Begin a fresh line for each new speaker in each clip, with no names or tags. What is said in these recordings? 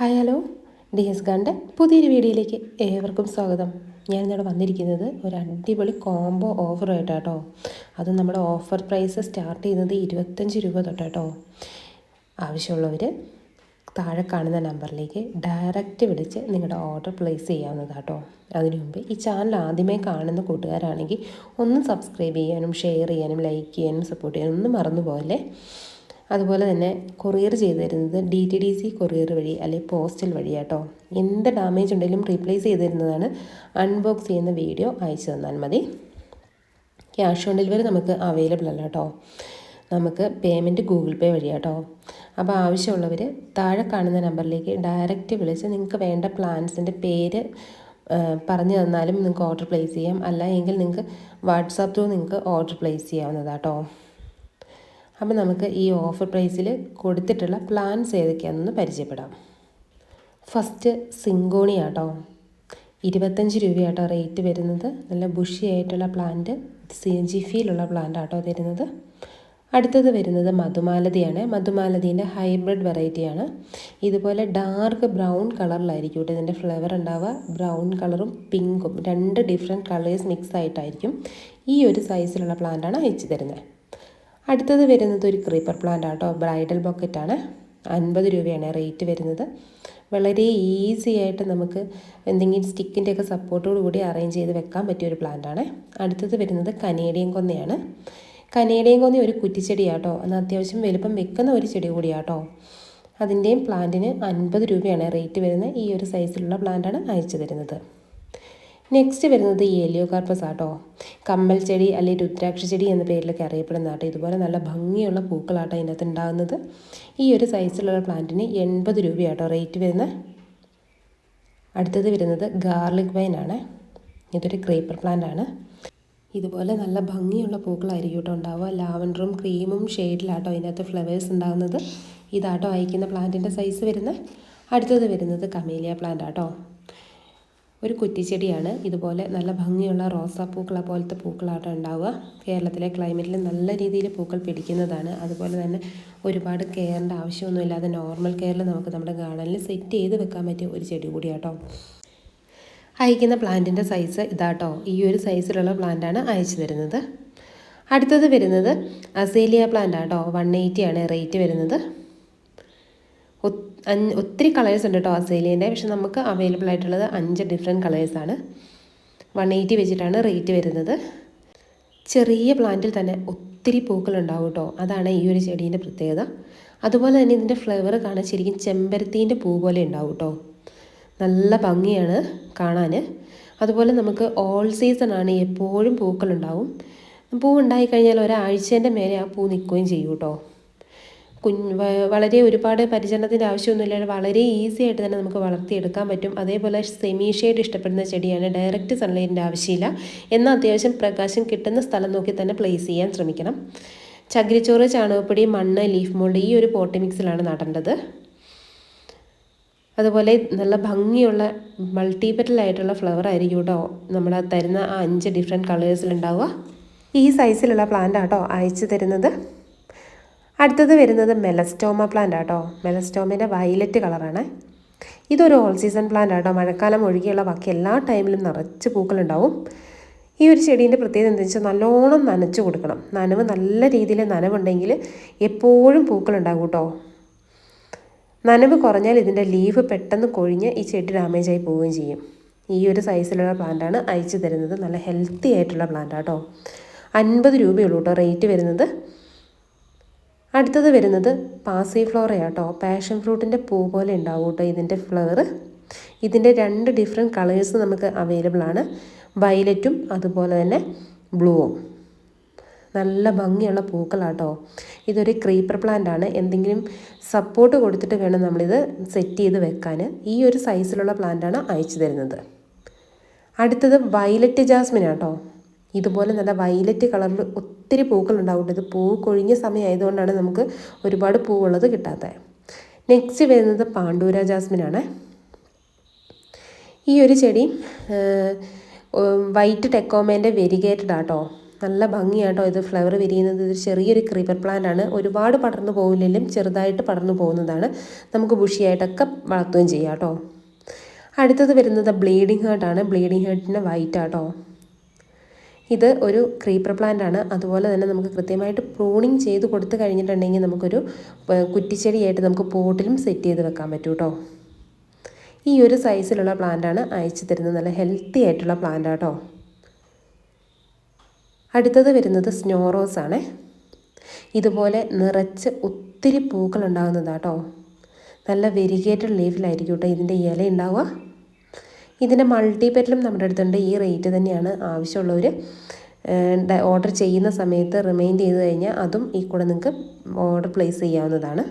Hi hello. D S ഗാന്റെ പുതിയൊരു വീഡിയോയിലേക്ക് ഏവർക്കും സ്വാഗതം. ഞാൻ ഇന്നിവിടെ വന്നിരിക്കുന്നത് ഒരു അടിപൊളി കോംബോ ഓഫർ ഓഫറായിട്ടാട്ടോ അത് നമ്മുടെ ഓഫർ പ്രൈസ് സ്റ്റാർട്ട് ചെയ്യുന്നത് ഇരുപത്തഞ്ച് രൂപ തൊട്ടാട്ടോ. ആവശ്യമുള്ളവർ താഴെ കാണുന്ന നമ്പറിലേക്ക് ഡയറക്റ്റ് വിളിച്ച് നിങ്ങളുടെ ഓർഡർ പ്ലേസ് ചെയ്യാവുന്നതാട്ടോ. അതിനു മുമ്പ് ഈ ചാനൽ ആദ്യമേ കാണുന്ന കൂട്ടുകാരാണെങ്കിൽ ഒന്ന് സബ്സ്ക്രൈബ് ചെയ്യാനും ഷെയർ ചെയ്യാനും ലൈക്ക് ചെയ്യാനും സപ്പോർട്ട് ചെയ്യാനും ഒന്നും മറന്നു അതുപോലെ തന്നെ കൊറിയർ ചെയ്ത് തരുന്നത് D T D C courier വഴി അല്ലെങ്കിൽ പോസ്റ്റൽ വഴിയാട്ടോ. എന്ത് ഡാമേജ് ഉണ്ടെങ്കിലും റീപ്ലേസ് ചെയ്ത് തരുന്നതാണ് അൺബോക്സ് ചെയ്യുന്ന വീഡിയോ അയച്ചു തന്നാൽ മതി. ക്യാഷ് ഓൺ ഡെലിവറി നമുക്ക് അവൈലബിൾ അല്ല കേട്ടോ നമുക്ക് പേയ്മെന്റ് ഗൂഗിൾ പേ വഴിയാട്ടോ. അപ്പോൾ ആവശ്യമുള്ളവർ താഴെ കാണുന്ന നമ്പറിലേക്ക് ഡയറക്റ്റ് വിളിച്ച് നിങ്ങൾക്ക് വേണ്ട പ്ലാൻസിന്റെ പേര് പറഞ്ഞു തന്നാലും നിങ്ങൾക്ക് ഓർഡർ പ്ലേസ് ചെയ്യാം. അല്ല എങ്കിൽ നിങ്ങൾക്ക് വാട്സാപ്പ് ത്രൂ നിങ്ങൾക്ക് ഓർഡർ പ്ലേസ് ചെയ്യാവുന്നതാട്ടോ അപ്പോൾ നമുക്ക് ഈ ഓഫർ പ്രൈസിൽ കൊടുത്തിട്ടുള്ള പ്ലാൻസ് ഏതൊക്കെയാണെന്ന് പരിചയപ്പെടാം. ഫസ്റ്റ് സിങ്കോണി ആട്ടോ. ഇരുപത്തഞ്ച് രൂപയാട്ടോ റേറ്റ് വരുന്നത്. നല്ല ബുഷി ആയിട്ടുള്ള പ്ലാന്റ് സി എൻ ജി ഫീലുള്ള പ്ലാന്റ് ആട്ടോ തരുന്നത്. അടുത്തത് വരുന്നത് മധുമാലതിയാണ്. മധുമാലതീന്റെ ഹൈബ്രിഡ് വെറൈറ്റിയാണ് ഇതുപോലെ ഡാർക്ക് ബ്രൗൺ കളറിലായിരിക്കും കേട്ടോ ഇതിന്റെ ഫ്ലേവർ ഉണ്ടാവുക. ബ്രൗൺ കളറും പിങ്കും രണ്ട് ഡിഫറെന്റ് കളേഴ്സ് മിക്സ് ആയിട്ടായിരിക്കും ഈ ഒരു സൈസിലുള്ള പ്ലാന്റാണ് അയച്ചു തരുന്നത്. അടുത്തത് വരുന്നത് ഒരു ക്രീപ്പർ പ്ലാന്റ് ആട്ടോ. ബ്രൈഡൽ ബൊക്കറ്റാണ് അൻപത് രൂപയാണ് റേറ്റ് വരുന്നത്. വളരെ ഈസി ആയിട്ട് നമുക്ക് എന്തെങ്കിലും സ്റ്റിക്കിന്റെ ഒക്കെ സപ്പോർട്ടോട് കൂടി അറേഞ്ച് ചെയ്ത് വെക്കാൻ പറ്റിയ ഒരു പ്ലാന്റാണ് അടുത്തത് വരുന്നത് കനേഡിയൻ കൊന്നയാണ്. കനേഡിയൻ കൊന്ന ഒരു കുറ്റിച്ചെടിയാട്ടോ. അത് അത്യാവശ്യം വലുപ്പം വെക്കുന്ന ഒരു ചെടി കൂടിയാട്ടോ. അതിന്റെയും പ്ലാന്റിന് അൻപത് രൂപയാണ് റേറ്റ് വരുന്നത്. ഈ ഒരു സൈസിലുള്ള പ്ലാന്റാണ് അയച്ചു തരുന്നത്. നെക്സ്റ്റ് വരുന്നത് ഈ കാർപ്പസ് ആട്ടോ. കമ്മൽ ചെടി അല്ലെങ്കിൽ രുദ്രാക്ഷ ചെടി എന്ന പേരിലൊക്കെ അറിയപ്പെടുന്ന ആട്ടോ ഇതുപോലെ നല്ല ഭംഗിയുള്ള പൂക്കളാട്ടോ ഇതിനകത്ത് ഉണ്ടാകുന്നത് ഈ ഒരു സൈസിലുള്ള പ്ലാന്റിന് എൺപത് രൂപയാട്ടോ റേറ്റ് വരുന്നത് അടുത്തത് വരുന്നത് ഗാർലിക് വൈൻ ആണ്. ഇതൊരു ക്രീപ്പർ പ്ലാന്റ് ആണ്. ഇതുപോലെ നല്ല ഭംഗിയുള്ള പൂക്കളായിരിക്കും കേട്ടോ ഉണ്ടാവുക ലാവൻഡറും ക്രീമും ഷെയ്ഡിലാട്ടോ ഇതിനകത്ത് ഫ്ലവേഴ്സ് ഉണ്ടാകുന്നത് ഇതാട്ടോ അയക്കുന്ന പ്ലാന്റിന്റെ സൈസ് വരുന്നത്. അടുത്തത് വരുന്നത് കമേലിയ പ്ലാന്റ് ആട്ടോ. ഒരു കുറ്റിച്ചെടിയാണ്. ഇതുപോലെ നല്ല ഭംഗിയുള്ള റോസാപ്പൂക്കളെ പോലത്തെ പൂക്കളാണ് ഉണ്ടാവുക. കേരളത്തിലെ ക്ലൈമറ്റിൽ നല്ല രീതിയിൽ പൂക്കൾ പിടിക്കുന്നതാണ്. അതുപോലെ തന്നെ ഒരുപാട് കെയറിന്റെ ആവശ്യമൊന്നുമില്ലാതെ നോർമൽ കെയറിൽ നമുക്ക് നമ്മുടെ ഗാർഡനിൽ സെറ്റ് ചെയ്ത് വെക്കാൻ പറ്റിയ ഒരു ചെടി കൂടിയാട്ടോ. അയക്കുന്ന പ്ലാന്റിന്റെ സൈസ് ഇതാട്ടോ. ഈ ഒരു സൈസിലുള്ള പ്ലാന്റാണ് അയച്ചു തരുന്നത്. അടുത്തത് വരുന്നത് അസേലിയ പ്ലാന്റ് ആട്ടോ. വൺ ആണ് റേറ്റ് വരുന്നത്. ഒത്തിരി കളേഴ്സ് ഉണ്ട് കേട്ടോ അസേലിയന്റെ പക്ഷെ നമുക്ക് അവൈലബിൾ ആയിട്ടുള്ളത് അഞ്ച് ഡിഫറെന്റ് കളേഴ്സാണ് വൺ എയ്റ്റി വെച്ചിട്ടാണ് റേറ്റ് വരുന്നത്. ചെറിയ പ്ലാന്റിൽ തന്നെ ഒത്തിരി പൂക്കൾ ഉണ്ടാവും കേട്ടോ അതാണ് ഈ ഒരു ചെടീന്റെ പ്രത്യേകത. അതുപോലെ തന്നെ ഇതിന്റെ ഫ്ലേവർ കാണാൻ ശരിക്കും ചെമ്പരത്തീന്റെ പൂ പോലെ ഉണ്ടാവും കേട്ടോ നല്ല ഭംഗിയാണ് കാണാൻ. അതുപോലെ നമുക്ക് ഓൾ സീസൺ ആണ് എപ്പോഴും പൂക്കളുണ്ടാവും പൂ ഉണ്ടായിക്കഴിഞ്ഞാൽ ഒരാഴ്ചേന്റെ മേലെ ആ പൂ നിൽക്കുകയും ചെയ്യും കേട്ടോ കുഞ്ഞ് വളരെ ഒരുപാട് പരിചരണത്തിന്റെ ആവശ്യമൊന്നുമില്ല. വളരെ ഈസി ആയിട്ട് തന്നെ നമുക്ക് വളർത്തിയെടുക്കാൻ പറ്റും. അതേപോലെ സെമി ഷെയ്ഡ് ഇഷ്ടപ്പെടുന്ന ചെടിയാണ്. ഡയറക്റ്റ് സൺലൈറ്റിന്റെ ആവശ്യമില്ല. എന്നാൽ അത്യാവശ്യം പ്രകാശം കിട്ടുന്ന സ്ഥലം നോക്കി തന്നെ പ്ലേസ് ചെയ്യാൻ ശ്രമിക്കണം. ചകിരിച്ചോറ് ചാണകപ്പൊടി മണ്ണ് ലീഫ് മോൾഡ് ഈ ഒരു പോട്ടി മിക്സിലാണ് നടേണ്ടത്. അതുപോലെ നല്ല ഭംഗിയുള്ള മൾട്ടിപ്പറ്റലായിട്ടുള്ള ഫ്ലവർ ആയിരിക്കും കേട്ടോ നമ്മൾ തരുന്ന ആ അഞ്ച് ഡിഫറെന്റ് കളേഴ്സിലുണ്ടാവുക ഈ സൈസിലുള്ള പ്ലാന്റ് ആട്ടോ അയച്ചു തരുന്നത്. അടുത്തത് വരുന്നത് മെലസ്റ്റോമ പ്ലാന്റ് ആട്ടോ. മെലസ്റ്റോമയുടെ വയലറ്റ് കളറാണ് ഇതൊരു ഓൾ സീസൺ പ്ലാന്റ് ആട്ടോ. മഴക്കാലം ഒഴികെയുള്ള ബാക്കി എല്ലാ ടൈമിലും നിറച്ച് പൂക്കളുണ്ടാവും. ഈ ഒരു ചെടീന്റെ പ്രത്യേകത എന്താണെന്ന് വെച്ചാൽ നല്ലോണം നനച്ചു കൊടുക്കണം. നനവ് നല്ല രീതിയിൽ നനവുണ്ടെങ്കിൽ എപ്പോഴും പൂക്കളുണ്ടാകും കേട്ടോ നനവ് കുറഞ്ഞാൽ ഇതിന്റെ ലീവ് പെട്ടെന്ന് കൊഴിഞ്ഞ് ഈ ചെടി ഡാമേജ് ആയി പോവുകയും ചെയ്യും. ഈ ഒരു സൈസിലുള്ള പ്ലാന്റാണ് അയച്ചു തരുന്നത്. നല്ല ഹെൽത്തി ആയിട്ടുള്ള പ്ലാന്റ് ആട്ടോ. അൻപത് രൂപയുള്ളൂ കേട്ടോ റേറ്റ് വരുന്നത്. അടുത്തത് വരുന്നത് പാസി ഫ്ലോറയാട്ടോ പാഷൻ ഫ്രൂട്ടിന്റെ പൂ പോലെ ഉണ്ടാവും കേട്ടോ ഇതിന്റെ ഫ്ലവർ. ഇതിന്റെ രണ്ട് ഡിഫറെന്റ് കളേഴ്സ് നമുക്ക് അവൈലബിൾ ആണ്. വയലറ്റും അതുപോലെ തന്നെ ബ്ലൂവും. നല്ല ഭംഗിയുള്ള പൂക്കളാട്ടോ ഇതൊരു ക്രീപ്പർ പ്ലാന്റ് ആണ്. എന്തെങ്കിലും സപ്പോർട്ട് കൊടുത്തിട്ട് വേണം നമ്മളിത് സെറ്റ് ചെയ്ത് വെക്കാൻ ഈ ഒരു സൈസിലുള്ള പ്ലാന്റാണ് അയച്ചു തരുന്നത്. അടുത്തത് വയലറ്റ് ജാസ്മിൻ ആട്ടോ ഇതുപോലെ നല്ല വയലറ്റ് കളറിൽ ഒത്തിരി പൂക്കൾ ഉണ്ടാവും ഇത് പൂ കൊഴിഞ്ഞ സമയമായതുകൊണ്ടാണ് നമുക്ക് ഒരുപാട് പൂവുള്ളത് കിട്ടാത്തത് നെക്സ്റ്റ് വരുന്നത് പാണ്ഡൂര ജാസ്മിനാണ്. ഈ ഒരു ചെടി വൈറ്റ് ടെക്കോമേന്റെ വെരിഗേറ്റഡ് ആട്ടോ. നല്ല ഭംഗിയാട്ടോ ഇത് ഫ്ലവർ വിരിയുന്നത്. ഇത് ചെറിയൊരു ക്രീപ്പർ പ്ലാന്റ് ആണ്. ഒരുപാട് പടർന്നു പോകില്ലെങ്കിലും ചെറുതായിട്ട് പടർന്നു പോകുന്നതാണ്. നമുക്ക് ബുഷിയായിട്ടൊക്കെ വളർത്തുകയും ചെയ്യാം കേട്ടോ അടുത്തത് വരുന്നത് ബ്ലീഡിങ് ഹേർട്ടാണ് ബ്ലീഡിങ് ഹേർട്ടിന്റെ വൈറ്റ് ആട്ടോ. ഇത് ഒരു ക്രീപ്പർ പ്ലാന്റ് ആണ്. അതുപോലെ തന്നെ നമുക്ക് കൃത്യമായിട്ട് പ്രൂണിങ് ചെയ്ത് കൊടുത്തു കഴിഞ്ഞിട്ടുണ്ടെങ്കിൽ നമുക്കൊരു കുറ്റിച്ചെടിയായിട്ട് നമുക്ക് പോട്ടിലും സെറ്റ് ചെയ്ത് വെക്കാൻ പറ്റും കേട്ടോ ഈ ഒരു സൈസിലുള്ള പ്ലാന്റാണ് അയച്ചു തരുന്നത്. നല്ല ഹെൽത്തി ആയിട്ടുള്ള പ്ലാന്റ് ആട്ടോ അടുത്തത് വരുന്നത് സ്നോ റോസ് ആണ്. ഇതുപോലെ നിറച്ച് ഒത്തിരി പൂക്കൾ ഉണ്ടാകുന്നതാട്ടോ നല്ല വെരിഗേറ്റഡ് ലീഫിലായിരിക്കും കേട്ടോ ഇതിന്റെ ഇല ഉണ്ടാവുക. ഇതിന്റെ മൾട്ടിപെറ്റിലും നമ്മുടെ അടുത്തുണ്ട്. ഈ റേറ്റ് തന്നെയാണ് ആവശ്യമുള്ളവർ ഓർഡർ ചെയ്യുന്ന സമയത്ത് റിമൈൻഡ് ചെയ്ത് കഴിഞ്ഞാൽ അതും ഈ കൂടെ നിങ്ങൾക്ക് ഓർഡർ പ്ലേസ് ചെയ്യാവുന്നതാണ്.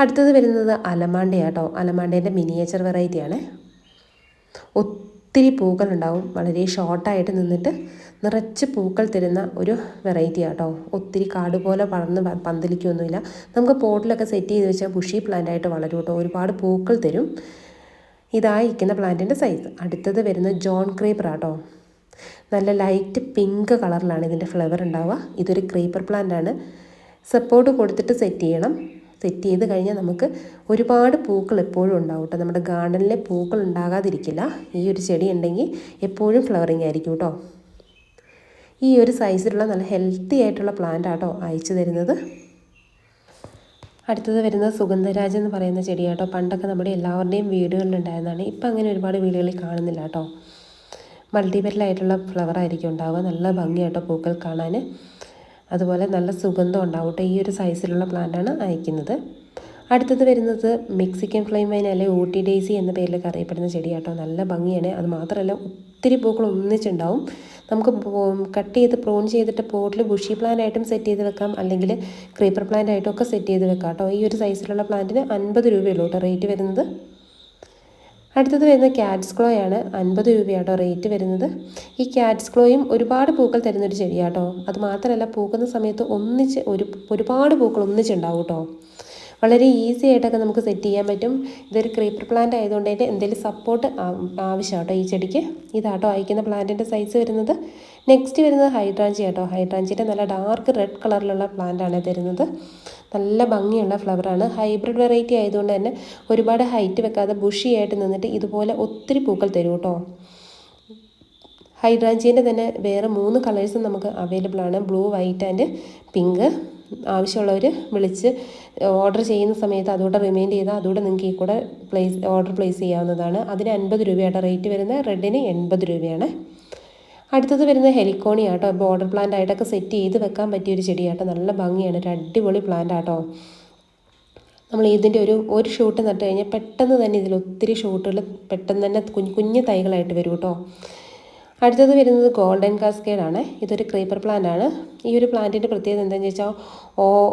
അടുത്തത് വരുന്നത് അലമാണ്ടയാട്ടോ അലമാണ്ടേന്റെ മിനിയേച്ചർ വെറൈറ്റിയാണ് ഒത്തിരി പൂക്കൾ ഉണ്ടാവും വളരെ ഷോർട്ടായിട്ട് നിന്നിട്ട് നിറച്ച് പൂക്കൾ തരുന്ന ഒരു വെറൈറ്റി ആട്ടോ. ഒത്തിരി കാട് പോലെ വളർന്ന് പന്തലിക്കൊന്നുമില്ല. നമുക്ക് പോട്ടിലൊക്കെ സെറ്റ് ചെയ്ത് വെച്ചാൽ ബുഷി പ്ലാന്റ് ആയിട്ട് വളരും കേട്ടോ ഒരുപാട് പൂക്കൾ തരും. ഇതായിരിക്കുന്ന പ്ലാന്റിന്റെ സൈസ് അടുത്തത് വരുന്നത് ജോൺ ക്രീപ്പർ ആട്ടോ. നല്ല ലൈറ്റ് പിങ്ക് കളറിലാണ് ഇതിന്റെ ഫ്ലവർ ഉണ്ടാവുക. ഇതൊരു ക്രീപ്പർ പ്ലാന്റ് ആണ്. സപ്പോർട്ട് കൊടുത്തിട്ട് സെറ്റ് ചെയ്യണം. സെറ്റ് ചെയ്ത് കഴിഞ്ഞാൽ നമുക്ക് ഒരുപാട് പൂക്കൾ എപ്പോഴും ഉണ്ടാവും കേട്ടോ നമ്മുടെ ഗാർഡനിലെ പൂക്കൾ ഉണ്ടാകാതിരിക്കില്ല. ഈ ഒരു ചെടി ഉണ്ടെങ്കിൽ എപ്പോഴും ഫ്ലവറിങ് ആയിരിക്കും കേട്ടോ ഈ ഒരു സൈസിലുള്ള നല്ല ഹെൽത്തി ആയിട്ടുള്ള പ്ലാന്റ് ആട്ടോ അയച്ചു തരുന്നത്. അടുത്തത് വരുന്നത് സുഗന്ധരാജ് എന്ന് പറയുന്ന ചെടിയാട്ടോ. പണ്ടൊക്കെ നമ്മുടെ എല്ലാവരുടെയും വീടുകളിലുണ്ടായിരുന്നതാണ്. ഇപ്പം അങ്ങനെ ഒരുപാട് വീടുകളിൽ കാണുന്നില്ല കേട്ടോ. മൾട്ടിപെറ്റലായിട്ടുള്ള ഫ്ലവർ ആയിരിക്കും ഉണ്ടാവുക. നല്ല ഭംഗിയാട്ടോ പൂക്കൾ കാണാൻ. അതുപോലെ നല്ല സുഗന്ധം ഉണ്ടാവും കേട്ടോ ഈ ഒരു സൈസിലുള്ള പ്ലാന്റാണ് അയക്കുന്നത്. അടുത്തത് വരുന്നത് മെക്സിക്കൻ ഫ്ലെയിം വൈൻ അല്ലെ ഊട്ടി ഡേസി എന്ന പേരിലൊക്കെ അറിയപ്പെടുന്ന ചെടിയാട്ടോ. നല്ല ഭംഗിയാണ്. അത് മാത്രമല്ല ഒത്തിരി പൂക്കൾ ഒന്നിച്ചുണ്ടാവും. നമുക്ക് കട്ട് ചെയ്ത് പ്രോൺ ചെയ്തിട്ട് പോട്ടിൽ ബുഷി പ്ലാന്റ് ആയിട്ടും സെറ്റ് ചെയ്ത് വെക്കാം. അല്ലെങ്കിൽ ക്രീപ്പർ പ്ലാന്റ് ആയിട്ടും ഒക്കെ സെറ്റ് ചെയ്ത് വെക്കാം കേട്ടോ. ഈ ഒരു സൈസിലുള്ള പ്ലാന്റിന് അൻപത് രൂപയുള്ളൂ കേട്ടോ റേറ്റ് വരുന്നത്. അടുത്തത് വരുന്ന ക്യാറ്റ്സ് ക്ലോ ആണ് അൻപത് രൂപയാട്ടോ റേറ്റ് വരുന്നത്. ഈ ക്യാറ്റ്സ് ക്ലോയും ഒരുപാട് പൂക്കൾ തരുന്നൊരു ചെടിയാട്ടോ അത് മാത്രമല്ല പൂക്കുന്ന സമയത്ത് ഒന്നിച്ച് ഒരു ഒരുപാട് പൂക്കൾ ഒന്നിച്ചുണ്ടാവും കേട്ടോ. വളരെ ഈസി ആയിട്ടൊക്കെ നമുക്ക് സെറ്റ് ചെയ്യാൻ പറ്റും. ഇതൊരു ക്രീപ്പർ പ്ലാന്റ് ആയതുകൊണ്ട് അതിന്റെ എന്തെങ്കിലും സപ്പോർട്ട് ആവശ്യം ആവശ്യമാട്ടോ ഈ ചെടിക്ക്. ഇതാട്ടോ അയക്കുന്ന പ്ലാന്റിന്റെ സൈസ് വരുന്നത്. നെക്സ്റ്റ് വരുന്നത് ഹൈഡ്രാഞ്ചി ആട്ടോ ഹൈഡ്രാഞ്ചിന്റെ നല്ല ഡാർക്ക് റെഡ് കളറിലുള്ള പ്ലാന്റ് ആണ് തരുന്നത്. നല്ല ഭംഗിയുള്ള ഫ്ലവറാണ് ഹൈബ്രിഡ് വെറൈറ്റി ആയതുകൊണ്ട് തന്നെ ഒരുപാട് ഹൈറ്റ് വെക്കാതെ ബുഷിയായിട്ട് നിന്നിട്ട് ഇതുപോലെ ഒത്തിരി പൂക്കൾ തരും കേട്ടോ ഹൈഡ്രാഞ്ചിന്റെ തന്നെ വേറെ മൂന്ന് കളേഴ്സും നമുക്ക് അവൈലബിൾ ആണ്. ബ്ലൂ വൈറ്റ് ആൻഡ് പിങ്ക് ആവശ്യമുള്ളവർ വിളിച്ച് ഓർഡർ ചെയ്യുന്ന സമയത്ത് അതുകൂടെ റിമൈൻഡ് ചെയ്താൽ അതുകൂടെ നിങ്ങൾക്ക് ഈ കൂടെ പ്ലേസ് ഓർഡർ പ്ലേസ് ചെയ്യാവുന്നതാണ്. അതിന് അൻപത് രൂപയായിട്ട് റേറ്റ് വരുന്നത്. റെഡിന് എൺപത് രൂപയാണ്. അടുത്തത് വരുന്ന ഹെലിക്കോണി ആട്ടോ. ബോർഡർ പ്ലാന്റ് ആയിട്ടൊക്കെ സെറ്റ് ചെയ്ത് വെക്കാൻ പറ്റിയ ഒരു ചെടിയാട്ടോ. നല്ല ഭംഗിയാണ്. ഒരു അടിപൊളി പ്ലാന്റ് ആട്ടോ. നമ്മൾ ഇതിന്റെ ഒരു ഒരു ഷൂട്ട് നട്ട് കഴിഞ്ഞാൽ പെട്ടെന്ന് തന്നെ ഇതിൽ ഒത്തിരി ഷൂട്ടുകൾ പെട്ടെന്ന് തന്നെ കുഞ്ഞു കുഞ്ഞു തൈകളായിട്ട് വരും കേട്ടോ അടുത്തത് വരുന്നത് ഗോൾഡൻ കാസ്കേഡ് ആണ് ഇതൊരു ക്രീപ്പർ പ്ലാന്റ് ആണ്. ഈ ഒരു പ്ലാന്റിന്റെ പ്രത്യേകത എന്താണെന്ന് വെച്ചാൽ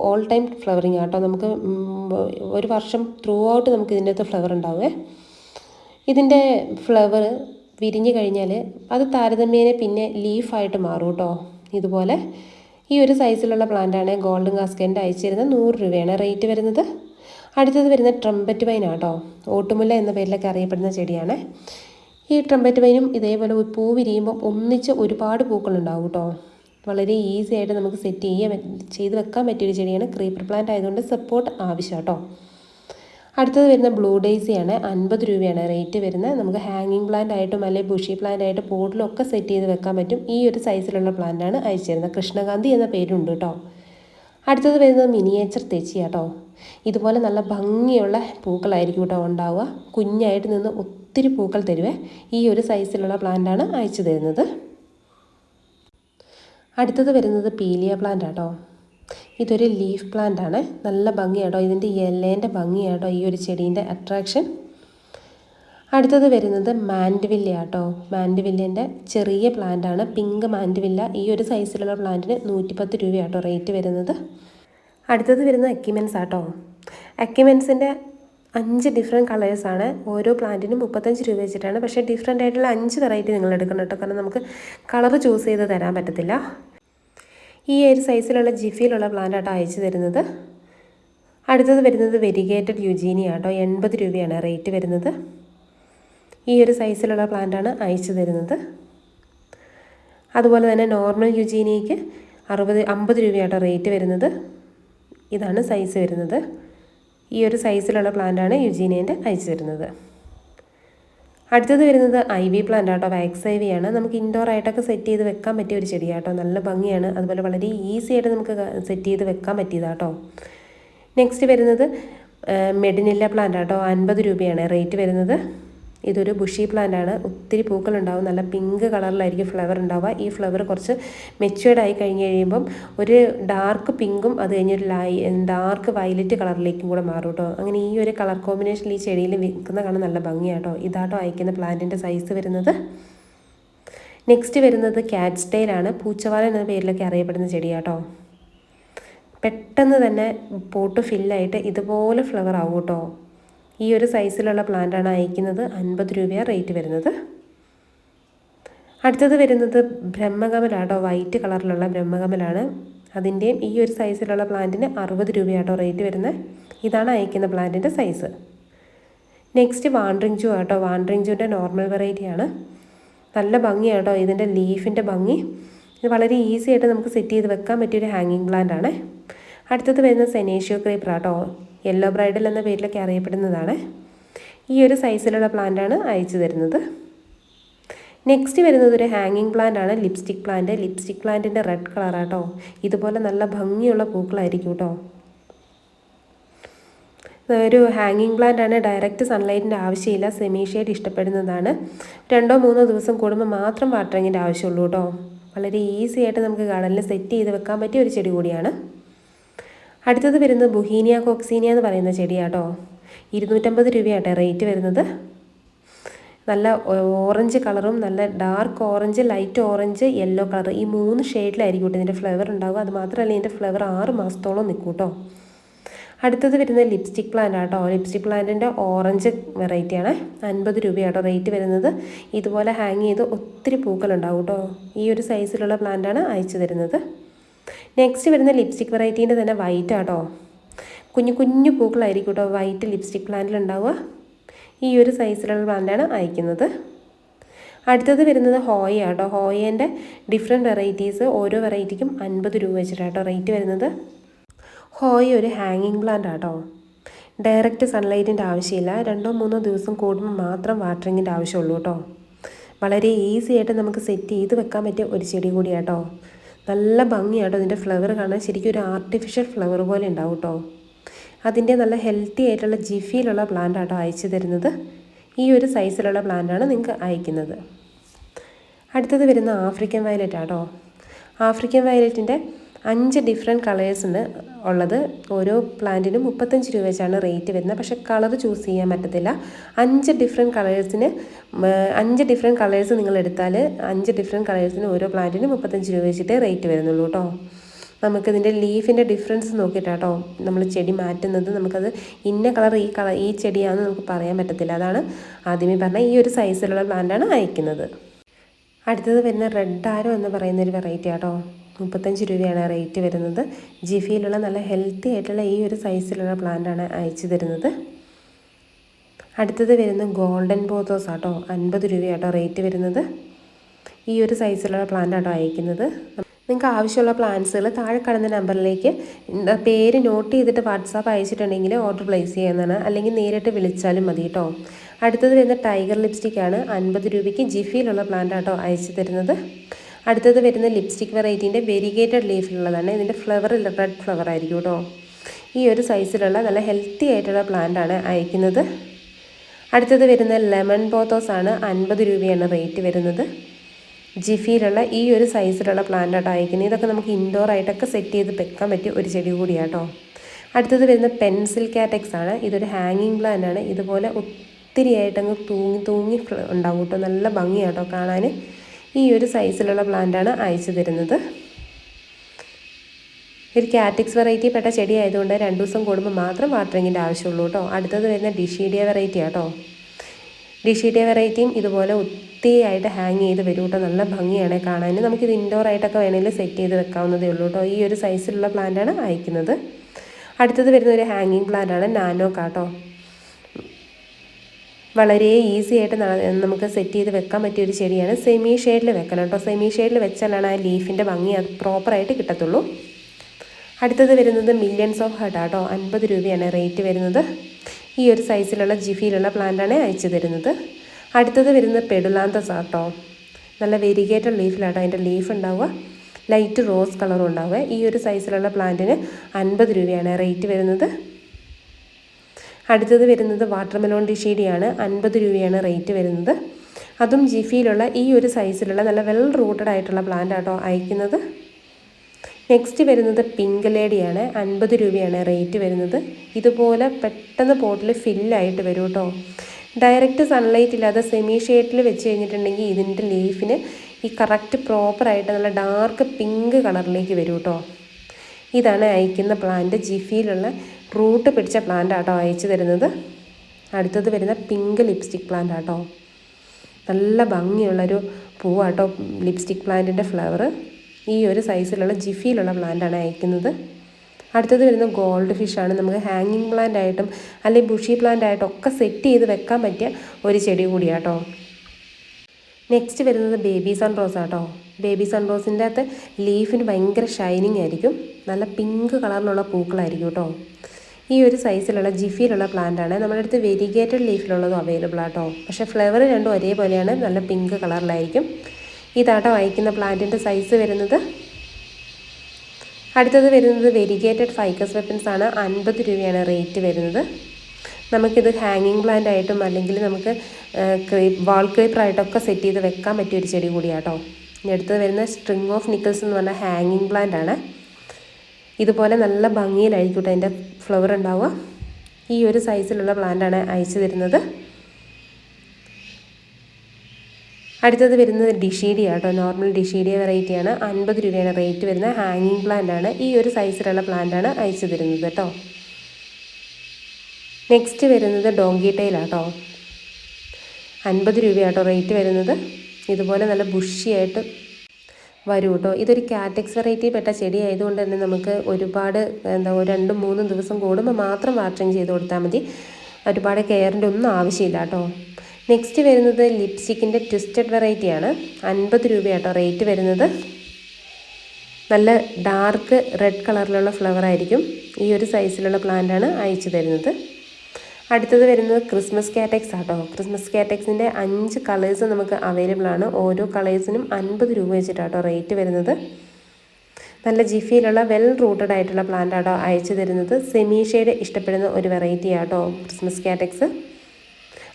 ഓൾ ടൈം ഫ്ലവറിങ് ആട്ടോ നമുക്ക് ഒരു വർഷം ത്രൂ ഔട്ട് നമുക്ക് ഇതിന്റെ അകത്ത് ഫ്ലവർ ഉണ്ടാവുമേ ഇതിന്റെ ഫ്ലവർ വിരിഞ്ഞു കഴിഞ്ഞാൽ അത് താരതമ്യേന പിന്നെ ലീഫായിട്ട് മാറും കേട്ടോ ഇതുപോലെ ഈ ഒരു സൈസിലുള്ള പ്ലാന്റാണ് ഗോൾഡൻ കാസ്കേന്റെ അയച്ചിരുന്നത് നൂറ് രൂപയാണ് റേറ്റ് വരുന്നത്. അടുത്തത് വരുന്നത് ട്രംപറ്റ് വൈൻ ആട്ടോ ഓട്ടുമുല്ല എന്ന പേരിലൊക്കെ അറിയപ്പെടുന്ന ചെടിയാണ്. ഈ ട്രംപറ്റ് വൈനും ഇതേപോലെ പൂ വിരിയുമ്പോൾ ഒന്നിച്ച് ഒരുപാട് പൂക്കളുണ്ടാവും കേട്ടോ വളരെ ഈസി ആയിട്ട് നമുക്ക് സെറ്റ് ചെയ്യാൻ ചെയ്ത് വെക്കാൻ പറ്റിയൊരു ചെടിയാണ് ക്രീപ്പർ പ്ലാന്റ് ആയതുകൊണ്ട് സപ്പോർട്ട് ആവശ്യം കേട്ടോ അടുത്തത് വരുന്ന ബ്ലൂ ഡേയ്സിയാണ് അൻപത് രൂപയാണ് റേറ്റ് വരുന്നത്. നമുക്ക് ഹാങ്ങിങ് പ്ലാന്റ് ആയിട്ടും അല്ലെങ്കിൽ ബുഷി പ്ലാന്റ് ആയിട്ട് പോട്ടിലൊക്കെ സെറ്റ് ചെയ്ത് വെക്കാൻ പറ്റും. ഈ ഒരു സൈസിലുള്ള പ്ലാന്റാണ് അയച്ചു തരുന്നത്. കൃഷ്ണകാന്തി എന്ന പേരുണ്ട് കേട്ടോ അടുത്തത് വരുന്നത് മിനിയേച്ചർ തെച്ചി കേട്ടോ ഇതുപോലെ നല്ല ഭംഗിയുള്ള പൂക്കളായിരിക്കും കേട്ടോ ഉണ്ടാവുക. കുഞ്ഞായിട്ട് നിന്ന് ഒത്തിരി പൂക്കൾ തരുവേ. ഈ ഒരു സൈസിലുള്ള പ്ലാന്റാണ് അയച്ചു തരുന്നത്. അടുത്തത് വരുന്നത് പീലിയ പ്ലാന്റ് ആട്ടോ. ഇതൊരു ലീഫ് പ്ലാന്റ് ആണ്. നല്ല ഭംഗിയാട്ടോ. ഇതിന്റെ ഇലേന്റെ ഭംഗിയാട്ടോ ഈ ഒരു ചെടീന്റെ അട്രാക്ഷൻ അടുത്തത് വരുന്നത് മാൻഡ്വില്ല ആട്ടോ. മാൻഡുവില്ലേന്റെ ചെറിയ പ്ലാന്റ് ആണ്. Pink mandevilla. ഈ ഒരു സൈസിലുള്ള പ്ലാന്റിന് നൂറ്റിപ്പത്ത് രൂപയാട്ടോ റേറ്റ് വരുന്നത്. അടുത്തത് വരുന്നത് അക്കിമെൻസ് ആട്ടോ. അക്കിമെൻസിന്റെ അഞ്ച് ഡിഫറെന്റ് കളേഴ്സാണ് ഓരോ പ്ലാന്റിനും മുപ്പത്തഞ്ച് രൂപ വെച്ചിട്ടാണ്. പക്ഷേ ഡിഫറെന്റ് ആയിട്ടുള്ള അഞ്ച് വെറൈറ്റി നിങ്ങൾ എടുക്കണം കേട്ടോ. കാരണം നമുക്ക് കളർ ചൂസ് ചെയ്ത് തരാൻ പറ്റത്തില്ല. ഈ ഒരു സൈസിലുള്ള ജിഫിയിലുള്ള പ്ലാന്റ് ആട്ടോ അയച്ചു തരുന്നത്. അടുത്തത് വരുന്നത് വെരിഗേറ്റഡ് യുജീനി ആട്ടോ. എൺപത് രൂപയാണ് റേറ്റ് വരുന്നത്. ഈ ഒരു സൈസിലുള്ള പ്ലാന്റാണ് അയച്ചു തരുന്നത്. അതുപോലെ തന്നെ നോർമൽ യുജീനിയയ്ക്ക് അറുപത് അമ്പത് രൂപയാട്ടോ റേറ്റ് വരുന്നത്. ഇതാണ് സൈസ് വരുന്നത്. ഈ ഒരു സൈസിലുള്ള പ്ലാന്റാണ് യുജീനിയന്റെ അയച്ചു തരുന്നത് അടുത്തത് വരുന്നത് ഐ വി പ്ലാന്റ് ആട്ടോ. വാക്സ് ഐ വി ആണ്. നമുക്ക് ഇൻഡോർ ആയിട്ടൊക്കെ സെറ്റ് ചെയ്ത് വെക്കാൻ പറ്റിയ ഒരു ചെടിയാട്ടോ. നല്ല ഭംഗിയാണ്. അതുപോലെ വളരെ ഈസി ആയിട്ട് നമുക്ക് സെറ്റ് ചെയ്ത് വെക്കാൻ പറ്റിയതാട്ടോ. നെക്സ്റ്റ് വരുന്നത് മെഡിനില്ല പ്ലാന്റ് ആട്ടോ. അൻപത് രൂപയാണ്. റേറ്റ് വരുന്നത് ഇതൊരു ബുഷി പ്ലാന്റ് ആണ്. ഒത്തിരി പൂക്കൾ ഉണ്ടാവും നല്ല പിങ്ക് കളറിലായിരിക്കും ഫ്ലവർ ഉണ്ടാവുക. ഈ ഫ്ലവർ കുറച്ച് മെച്യൂർഡ് ആയി കഴിഞ്ഞ് കഴിയുമ്പം ഒരു ഡാർക്ക് പിങ്കും അത് കഴിഞ്ഞൊരു ലൈ ഡാർക്ക് വയലറ്റ് കളറിലേക്കും കൂടെ മാറും കേട്ടോ അങ്ങനെ ഈ ഒരു കളർ കോമ്പിനേഷൻ ഈ ചെടിയിൽ വിൽക്കുന്ന കാണാൻ നല്ല ഭംഗിയാട്ടോ. ഇതാട്ടോ അയക്കുന്ന പ്ലാന്റിന്റെ സൈസ് വരുന്നത്. നെക്സ്റ്റ് വരുന്നത് കാറ്റ് സ്റ്റൈലാണ് പൂച്ചവാലൻ എന്ന പേരിലൊക്കെ അറിയപ്പെടുന്ന ചെടിയാട്ടോ. പെട്ടെന്ന് തന്നെ പോട്ട് ഫില്ലായിട്ട് ഇതുപോലെ ഫ്ലവർ ആവും കേട്ടോ ഈ ഒരു സൈസിലുള്ള പ്ലാന്റാണ് അയക്കുന്നത്. അൻപത് രൂപയാണ് റേറ്റ് വരുന്നത്. അടുത്തത് വരുന്നത് ബ്രഹ്മകമലാട്ടോ. വൈറ്റ് കളറിലുള്ള ബ്രഹ്മകമലാണ്. അതിന്റെയും ഈ ഒരു സൈസിലുള്ള പ്ലാന്റിന് അറുപത് രൂപയാട്ടോ റേറ്റ് വരുന്നത്. ഇതാണ് അയക്കുന്ന പ്ലാന്റിന്റെ സൈസ് നെക്സ്റ്റ് വാണ്ടറിങ് ജൂ ആട്ടോ. വാണ്ടറിങ് ജൂന്റെ നോർമൽ വെറൈറ്റിയാണ് നല്ല ഭംഗിയാട്ടോ. ഇതിന്റെ ലീഫിന്റെ ഭംഗി. ഇത് വളരെ ഈസി ആയിട്ട് നമുക്ക് സെറ്റ് ചെയ്ത് വെക്കാൻ പറ്റിയൊരു ഹാങ്ങിങ് പ്ലാന്റ് ആണ്. അടുത്തത് വരുന്നത് സെനേഷ്യോ ക്രീപ്പർ ആട്ടോ. യെല്ലോ ബ്രൈഡൽ എന്ന പേരിലൊക്കെ അറിയപ്പെടുന്നതാണ്. ഈ ഒരു സൈസിലുള്ള പ്ലാന്റാണ് അയച്ചു തരുന്നത്. നെക്സ്റ്റ് വരുന്നത് ഒരു ഹാങ്ങിങ് പ്ലാന്റ് ആണ്. ലിപ്സ്റ്റിക് പ്ലാന്റ് ലിപ്സ്റ്റിക് പ്ലാന്റിന്റെ റെഡ് കളറാട്ടോ ഇതുപോലെ നല്ല ഭംഗിയുള്ള പൂക്കളായിരിക്കും കേട്ടോ ഒരു ഹാങ്ങിങ് പ്ലാന്റ് ആണ്. ഡയറക്റ്റ് സൺലൈറ്റിന്റെ ആവശ്യമില്ല. സെമി ഷെയ്ഡ് ഇഷ്ടപ്പെടുന്നതാണ്. രണ്ടോ മൂന്നോ ദിവസം കൂടുമ്പോൾ മാത്രം വാട്ടറിങ്ങിന്റെ ആവശ്യമുള്ളൂ കേട്ടോ വളരെ ഈസി ആയിട്ട് നമുക്ക് ഗാർഡനിൽ സെറ്റ് ചെയ്ത് വെക്കാൻ പറ്റിയ ഒരു ചെടി കൂടിയാണ്. അടുത്തത് വരുന്നത് ബുഹീനിയ കോക്സീനിയ എന്ന് പറയുന്ന ചെടിയാട്ടോ. ഇരുന്നൂറ്റമ്പത് രൂപയാട്ടെ റേറ്റ് വരുന്നത്. നല്ല ഓറഞ്ച് കളറും നല്ല dark orange light orange yellow colour ഈ മൂന്ന് ഷെയ്ഡിലായിരിക്കും കേട്ടോ ഇതിന്റെ ഫ്ലേവർ ഉണ്ടാവുക. അത് മാത്രമല്ല ഇതിന്റെ ഫ്ലേവർ ആറ് മാസത്തോളം നിൽക്കും കേട്ടോ. അടുത്തത് വരുന്നത് ലിപ്സ്റ്റിക് പ്ലാന്റ് ആട്ടോ. ലിപ്സ്റ്റിക് പ്ലാന്റിന്റെ ഓറഞ്ച് വെറൈറ്റിയാണ്. അൻപത് രൂപയാട്ടോ റേറ്റ് വരുന്നത്. ഇതുപോലെ ഹാങ് ചെയ്ത് ഒത്തിരി പൂക്കളുണ്ടാവും കേട്ടോ. ഈ ഒരു സൈസിലുള്ള പ്ലാന്റാണ് അയച്ചു തരുന്നത്. നെക്സ്റ്റ് വരുന്ന ലിപ്സ്റ്റിക് വെറൈറ്റീന്റെ തന്നെ വൈറ്റ് ആട്ടോ. കുഞ്ഞു കുഞ്ഞു പൂക്കളായിരിക്കും കേട്ടോ വൈറ്റ് ലിപ്സ്റ്റിക് പ്ലാന്റിൽ ഉണ്ടാവുക. ഈ ഒരു സൈസിലുള്ള പ്ലാന്റാണ് അയക്കുന്നത്. അടുത്തത് വരുന്നത് ഹോയ ആട്ടോ. ഹോയേന്റെ ഡിഫറെന്റ് വെറൈറ്റീസ് ഓരോ വെറൈറ്റിക്കും അൻപത് രൂപ വെച്ചിട്ടാട്ടോ റേറ്റ് വരുന്നത്. ഹോയ ഒരു ഹാങ്ങിങ് പ്ലാന്റ് ആട്ടോ. ഡയറക്റ്റ് സൺലൈറ്റിന്റെ ആവശ്യമില്ല. രണ്ടോ മൂന്നോ ദിവസം കൂടുമ്പോൾ മാത്രം വാട്ടറിങ്ങിന്റെ ആവശ്യമുള്ളൂ കേട്ടോ വളരെ ഈസി ആയിട്ട് നമുക്ക് സെറ്റ് ചെയ്ത് വെക്കാൻ പറ്റിയ ഒരു ചെടി കൂടിയാട്ടോ. നല്ല ഭംഗിയാട്ടോ ഇതിന്റെ ഫ്ലവർ കാണാൻ. ശരിക്കും ഒരു ആർട്ടിഫിഷ്യൽ ഫ്ലവർ പോലെ ഉണ്ടാവും കേട്ടോ അതിന്റെ നല്ല ഹെൽത്തി ആയിട്ടുള്ള ജിഫിയിലുള്ള പ്ലാന്റ് ആട്ടോ അയച്ചു തരുന്നത്. ഈ ഒരു സൈസിലുള്ള പ്ലാന്റാണ് നിങ്ങൾക്ക് അയക്കുന്നത്. അടുത്തത് വരുന്ന ആഫ്രിക്കൻ വയലറ്റ് ആട്ടോ. ആഫ്രിക്കൻ വയലറ്റിന്റെ അഞ്ച് ഡിഫറെന്റ് കളേഴ്സ് ഉണ്ട് ഉള്ളത് ഓരോ പ്ലാന്റിനും മുപ്പത്തഞ്ച് രൂപ വെച്ചാണ് റേറ്റ് വരുന്നത്. പക്ഷേ കളർ ചൂസ് ചെയ്യാൻ പറ്റത്തില്ല. അഞ്ച് ഡിഫറെന്റ് കളേഴ്സിന് അഞ്ച് ഡിഫറെന്റ് കളേഴ്സ് നിങ്ങൾ എടുത്താൽ അഞ്ച് ഡിഫറെന്റ് കളേഴ്സിന് ഓരോ പ്ലാന്റിനും മുപ്പത്തഞ്ച് രൂപ വെച്ചിട്ടേ റേറ്റ് വരുന്നുള്ളൂ കേട്ടോ. നമുക്കിതിന്റെ ലീഫിന്റെ ഡിഫറൻസ് നോക്കിയിട്ടാട്ടോ നമ്മൾ ചെടി മാറ്റുന്നത്. നമുക്കത് ഇന്ന കളർ ഈ കളർ ഈ ചെടിയാണെന്ന് നമുക്ക് പറയാൻ പറ്റത്തില്ല. അതാണ് ആദ്യമേ പറഞ്ഞ ഈ ഒരു സൈസിലുള്ള പ്ലാന്റാണ് അയക്കുന്നത്. അടുത്തത് വരുന്ന റെഡ് ആരോ എന്ന് പറയുന്ന ഒരു വെറൈറ്റി ആട്ടോ മുപ്പത്തഞ്ച് രൂപയാണ് റേറ്റ് വരുന്നത്. ജിഫിയിലുള്ള നല്ല ഹെൽത്തി ആയിട്ടുള്ള ഈ ഒരു സൈസിലുള്ള പ്ലാന്റാണ് അയച്ചു തരുന്നത്. അടുത്തത് വരുന്ന ഗോൾഡൻ പോത്തോസ് ആട്ടോ. അൻപത് രൂപയാട്ടോ റേറ്റ് വരുന്നത്. ഈ ഒരു സൈസിലുള്ള പ്ലാന്റാട്ടോ അയക്കുന്നത്. നിങ്ങൾക്ക് ആവശ്യമുള്ള പ്ലാന്റ്സുകൾ താഴെ കാണുന്ന നമ്പറിലേക്ക് പേര് നോട്ട് ചെയ്തിട്ട് വാട്സാപ്പ് അയച്ചിട്ടുണ്ടെങ്കിൽ ഓർഡർ പ്ലേസ് ചെയ്യുന്നതാണ് അല്ലെങ്കിൽ നേരിട്ട് വിളിച്ചാലും മതി കേട്ടോ അടുത്തത് വരുന്ന ടൈഗർ ലിപ്സ്റ്റിക്കാണ് അൻപത് രൂപയ്ക്ക് ജിഫിയിലുള്ള പ്ലാന്റ് ആട്ടോ അയച്ചു തരുന്നത്. അടുത്തത് വരുന്ന ലിപ്സ്റ്റിക് വെറൈറ്റീന്റെ വെരിഗേറ്റഡ് ലീഫിലുള്ളതാണ് ഇതിന്റെ ഫ്ലവർ റെഡ് ഫ്ലവർ ആയിരിക്കും കേട്ടോ ഈ ഒരു സൈസിലുള്ള നല്ല ഹെൽത്തി ആയിട്ടുള്ള പ്ലാന്റ് ആണ് അയക്കുന്നത്. അടുത്തത് വരുന്ന ലെമൺ പോത്തോസ് ആണ്. അൻപത് രൂപയാണ് റേറ്റ് വരുന്നത്. ജിഫിയിലുള്ള ഈ ഒരു സൈസിലുള്ള പ്ലാന്റ് ആട്ടോ അയക്കുന്നത്. ഇതൊക്കെ നമുക്ക് ഇൻഡോർ ആയിട്ടൊക്കെ സെറ്റ് ചെയ്ത് വെക്കാൻ പറ്റിയ ഒരു ചെടി കൂടിയാട്ടോ അടുത്തത് വരുന്ന പെൻസിൽ കാറ്റക്സ് ആണ്. ഇതൊരു ഹാങ്ങിങ് പ്ലാന്റ് ആണ്. ഇതുപോലെ ഒത്തിരിയായിട്ടങ്ങ് തൂങ്ങി തൂങ്ങി ഉണ്ടാവും കേട്ടോ നല്ല ഭംഗിയാട്ടോ കാണാൻ ഈ ഒരു സൈസിലുള്ള പ്ലാന്റാണ് അയച്ചു തരുന്നത്. ഒരു കാറ്റിക്സ് വെറൈറ്റി പെട്ട ചെടി ആയതുകൊണ്ട് രണ്ട് ദിവസം കൂടുമ്പോൾ മാത്രം വാട്ടറിങ്ങിന്റെ ആവശ്യമുള്ളൂ കേട്ടോ. അടുത്തത് വരുന്ന ഡിഷീഡിയ വെറൈറ്റി ആട്ടോ ഡിഷീഡിയ വെറൈറ്റിയും ഇതുപോലെ ഒത്തിരിയായിട്ട് ഹാങ് ചെയ്ത് വരും കേട്ടോ. നല്ല ഭംഗിയാണ് കാണാൻ. നമുക്കിത് ഇൻഡോർ ആയിട്ടൊക്കെ വേണമെങ്കിൽ സെറ്റ് ചെയ്ത് വെക്കാവുന്നതേ ഉള്ളൂ കേട്ടോ. ഈ ഒരു സൈസിലുള്ള പ്ലാന്റാണ് അയക്കുന്നത്. അടുത്തത് വരുന്ന ഒരു ഹാങ്ങിങ് പ്ലാന്റാണ് നാനോ കാട്ടോ. വളരെ ഈസി ആയിട്ട് നമുക്ക് സെറ്റ് ചെയ്ത് വെക്കാൻ പറ്റിയ ഒരു ചെടിയാണ് സെമി ഷെയ്ഡിൽ വെക്കണം കേട്ടോ. സെമി ഷെയ്ഡിൽ വെച്ചാലാണ് ആ ലീഫിന്റെ ഭംഗി അത് പ്രോപ്പറായിട്ട് കിട്ടത്തുള്ളൂ. അടുത്തത് വരുന്നത് മില്യൺസ് ഓഫ് ഹെഡ് ആട്ടോ. അൻപത് രൂപയാണ് റേറ്റ് വരുന്നത്. ഈ ഒരു സൈസിലുള്ള ജിഫിയിലുള്ള പ്ലാന്റാണ് അയച്ചു തരുന്നത്. അടുത്തത് വരുന്നത് പെഡുലാന്തസ് ആട്ടോ. നല്ല വെരിഗേറ്റഡ് ലീഫിലാട്ടോ അതിന്റെ ലീഫ് ഉണ്ടാവുക. ലൈറ്റ് റോസ് കളറും ഉണ്ടാവുക. ഈ ഒരു സൈസിലുള്ള പ്ലാന്റിന് അൻപത് രൂപയാണ് റേറ്റ് വരുന്നത്. അടുത്തത് വരുന്നത് വാട്ടർമെലോൺ ഡിഷീഡിയാണ് അൻപത് രൂപയാണ് റേറ്റ് വരുന്നത്. അതും ജിഫിയിലുള്ള ഈ ഒരു സൈസിലുള്ള നല്ല വെൽ റൂട്ടഡ് ആയിട്ടുള്ള പ്ലാന്റ് ആട്ടോ അയക്കുന്നത്. നെക്സ്റ്റ് വരുന്നത് പിങ്ക് ലേഡിയാണ് അൻപത് രൂപയാണ് റേറ്റ് വരുന്നത്. ഇതുപോലെ പെട്ടെന്ന് പോട്ടിൽ ഫില്ലായിട്ട് വരും കേട്ടോ ഡയറക്റ്റ് സൺലൈറ്റ് ഇല്ലാതെ സെമി ഷെയ്ഡിൽ വെച്ച് കഴിഞ്ഞിട്ടുണ്ടെങ്കിൽ ഇതിന്റെ ലീഫിന് ഈ കറക്റ്റ് പ്രോപ്പറായിട്ട് നല്ല ഡാർക്ക് പിങ്ക് കളറിലേക്ക് വരും കേട്ടോ ഇതാണ് അയക്കുന്ന പ്ലാന്റ് ജിഫിയിലുള്ള റൂട്ട് പിടിച്ച പ്ലാന്റ് ആട്ടോ അയച്ചു തരുന്നത്. അടുത്തത് വരുന്ന പിങ്ക് ലിപ്സ്റ്റിക് പ്ലാന്റ് ആട്ടോ. നല്ല ഭംഗിയുള്ളൊരു പൂവാട്ടോ ലിപ്സ്റ്റിക് പ്ലാന്റിന്റെ ഫ്ലവർ ഈ ഒരു സൈസിലുള്ള ജിഫിയിലുള്ള പ്ലാന്റാണ് അയക്കുന്നത് അടുത്തത് വരുന്ന ഗോൾഡ് ഫിഷാണ് നമുക്ക് ഹാങ്ങിങ് പ്ലാന്റ് ആയിട്ടും അല്ലെങ്കിൽ ബുഷി പ്ലാന്റ് ആയിട്ടും ഒക്കെ സെറ്റ് ചെയ്ത് വെക്കാൻ പറ്റിയ ഒരു ചെടി കൂടിയാട്ടോ. നെക്സ്റ്റ് വരുന്നത് ബേബി സൺ റോസ് ആട്ടോ. ബേബി സൺ റോസിന്റെ അകത്ത് ലീഫിന് ഭയങ്കര ഷൈനിങ് ആയിരിക്കും. നല്ല പിങ്ക് കളറിലുള്ള പൂക്കളായിരിക്കും കേട്ടോ ഈ ഒരു സൈസിലുള്ള ജിഫിയിലുള്ള പ്ലാന്റ് ആണ്. നമ്മുടെ അടുത്ത് വെരിഗേറ്റഡ് ലീഫിലുള്ളതും അവൈലബിൾ ആട്ടോ പക്ഷേ ഫ്ലവർ രണ്ടും ഒരേപോലെയാണ്. നല്ല പിങ്ക് കളറിലായിരിക്കും. ഇതാട്ടോ അയക്കുന്ന പ്ലാന്റിന്റെ സൈസ് വരുന്നത്. അടുത്തത് വരുന്നത് വെരിഗേറ്റഡ് ഫൈക്കസ് വെപ്പൻസ് ആണ്. അൻപത് രൂപയാണ് റേറ്റ് വരുന്നത്. നമുക്കിത് ഹാങ്ങിങ് പ്ലാന്റ് ആയിട്ടും അല്ലെങ്കിൽ നമുക്ക് വാൾ ക്രീപ്പറായിട്ടൊക്കെ സെറ്റ് ചെയ്ത് വെക്കാൻ പറ്റിയ ഒരു ചെടി കൂടിയാട്ടോ ഇനി അടുത്തത് വരുന്ന സ്ട്രിങ് ഓഫ് നിക്കിൾസ് എന്ന് പറഞ്ഞ ഹാങ്ങിങ് പ്ലാന്റ് ആണ്. ഇതുപോലെ നല്ല ഭംഗിയിലായിരിക്കും അതിന്റെ ഫ്ലവർ ഉണ്ടാവുക. ഈ ഒരു സൈസിലുള്ള പ്ലാന്റാണ് അയച്ചു തരുന്നത്. അടുത്തത് വരുന്നത് ഡിഷീഡിയ കേട്ടോ. നോർമൽ ഡിഷീഡിയ വെറൈറ്റിയാണ് അൻപത് രൂപയാണ് റേറ്റ് വരുന്ന ഹാങ്ങിങ് പ്ലാന്റ് ആണ്. ഈ ഒരു സൈസിലുള്ള പ്ലാന്റ് ആണ് അയച്ചു തരുന്നത് കേട്ടോ. നെക്സ്റ്റ് വരുന്നത് ഡോങ്കി ടൈലാട്ടോ അൻപത് രൂപയാട്ടോ റേറ്റ് വരുന്നത്. ഇതുപോലെ നല്ല ബുഷിയായിട്ട് വരും കേട്ടോ ഇതൊരു കാറ്റക്സ് വെറൈറ്റി പെട്ട ചെടി ആയതുകൊണ്ട് തന്നെ നമുക്ക് ഒരുപാട് എന്താ രണ്ടും മൂന്നും ദിവസം കൂടുമ്പോൾ മാത്രം വാട്ടറിങ് ചെയ്ത് കൊടുത്താൽ മതി. ഒരുപാട് കെയറിന്റെ ഒന്നും ആവശ്യമില്ല കേട്ടോ. നെക്സ്റ്റ് വരുന്നത് ലിപ്സ്റ്റിക്കിന്റെ ട്വിസ്റ്റഡ് വെറൈറ്റിയാണ് അൻപത് രൂപയാട്ടോ റേറ്റ് വരുന്നത്. നല്ല ഡാർക്ക് റെഡ് കളറിലുള്ള ഫ്ലവർ ആയിരിക്കും. ഈ ഒരു സൈസിലുള്ള പ്ലാന്റാണ് അയച്ചു തരുന്നത്. അടുത്തത് വരുന്നത് ക്രിസ്മസ് കാറ്റക്സ് ആട്ടോ. ക്രിസ്മസ് കാറ്റക്സിന്റെ അഞ്ച് കളേഴ്സ് നമുക്ക് അവൈലബിൾ ആണ്. ഓരോ കളേഴ്സിനും അൻപത് രൂപ വെച്ചിട്ടാട്ടോ റേറ്റ് വരുന്നത്. നല്ല ജിഫിയിലുള്ള വെൽ റൂട്ടഡ് ആയിട്ടുള്ള പ്ലാന്റ് ആട്ടോ അയച്ചു തരുന്നത്. സെമി ഇഷ്ടപ്പെടുന്ന ഒരു വെറൈറ്റി ആട്ടോ ക്രിസ്മസ് കാറ്റക്സ്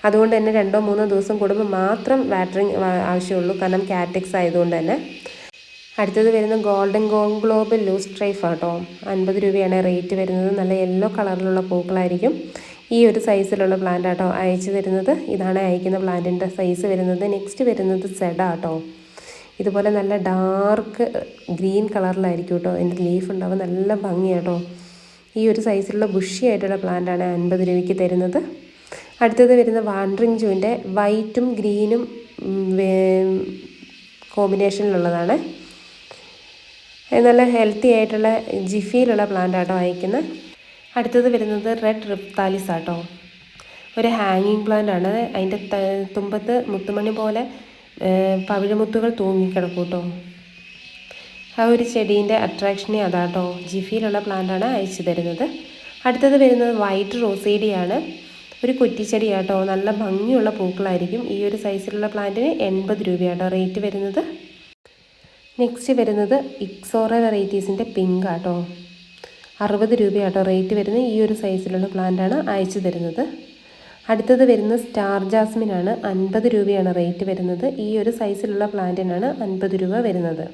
അതുകൊണ്ട് തന്നെ രണ്ടോ മൂന്നോ ദിവസം കൂടുമ്പോൾ മാത്രം വാട്ടറിങ് ആവശ്യമുള്ളൂ. കാരണം കാറ്റക്സ് ആയതുകൊണ്ട് തന്നെ. അടുത്തത് വരുന്ന ഗോൾഡൻ ഗോൺ ഗ്ലോബൽ ലൂസ് ട്രൈഫ് ആട്ടോ. അൻപത് രൂപയാണ് റേറ്റ് വരുന്നത്. നല്ല യെല്ലോ കളറിലുള്ള പൂക്കളായിരിക്കും. ഈ ഒരു സൈസിലുള്ള പ്ലാന്റ് ആട്ടോ അയച്ചു തരുന്നത്. ഇതാണ് അയക്കുന്ന പ്ലാന്റിന്റെ സൈസ് വരുന്നത്. നെക്സ്റ്റ് വരുന്നത് സെഡ ആട്ടോ. ഇതുപോലെ നല്ല ഡാർക്ക് ഗ്രീൻ കളറിലായിരിക്കും കേട്ടോ എന്റെ ലീഫ് ഉണ്ടാവും നല്ല ഭംഗിയാട്ടോ. ഈ ഒരു സൈസിലുള്ള ബുഷി ആയിട്ടുള്ള പ്ലാന്റാണ് അൻപത് രൂപയ്ക്ക് തരുന്നത്. അടുത്തത് വരുന്ന വാണ്ടറിങ് ജൂവിന്റെ വൈറ്റും ഗ്രീനും കോമ്പിനേഷനിലുള്ളതാണ് നല്ല ഹെൽത്തി ആയിട്ടുള്ള ജിഫിയിലുള്ള പ്ലാന്റ് ആട്ടോ അയക്കുന്നത് അടുത്തത് വരുന്നത് റെഡ് റിപ്താലിസ് ആട്ടോ. ഒരു ഹാങ്ങിങ് പ്ലാന്റ് ആണ്. അതിന്റെ തുമ്പത്ത് മുത്തുമണി പോലെ പവിഴമുത്തുകൾ തൂങ്ങിക്കിടക്കും കേട്ടോ ആ ഒരു ചെടീന്റെ അട്രാക്ഷനെ അതാട്ടോ ജിഫിയിലുള്ള പ്ലാന്റാണ് അയച്ചു തരുന്നത്. അടുത്തത് വരുന്നത് വൈറ്റ് റോസേഡിയാണ് ഒരു കുറ്റിച്ചെടിയാട്ടോ. നല്ല ഭംഗിയുള്ള പൂക്കളായിരിക്കും. ഈ ഒരു സൈസിലുള്ള പ്ലാന്റിന് എൺപത് രൂപയാട്ടോ റേറ്റ് വരുന്നത്. നെക്സ്റ്റ് വരുന്നത് ഇക്സോറ വെറൈറ്റീസിന്റെ പിങ്ക് ആട്ടോ. അറുപത് രൂപയാട്ടോ റേറ്റ് വരുന്ന ഈ ഒരു സൈസിലുള്ള പ്ലാന്റാണ് അയച്ചു തരുന്നത്. അടുത്തത് വരുന്ന സ്റ്റാർ ജാസ്മിനാണ്. അൻപത് രൂപയാണ് റേറ്റ് വരുന്നത്. ഈ ഒരു സൈസിലുള്ള പ്ലാന്റിനാണ് അൻപത് രൂപ വരുന്നത്.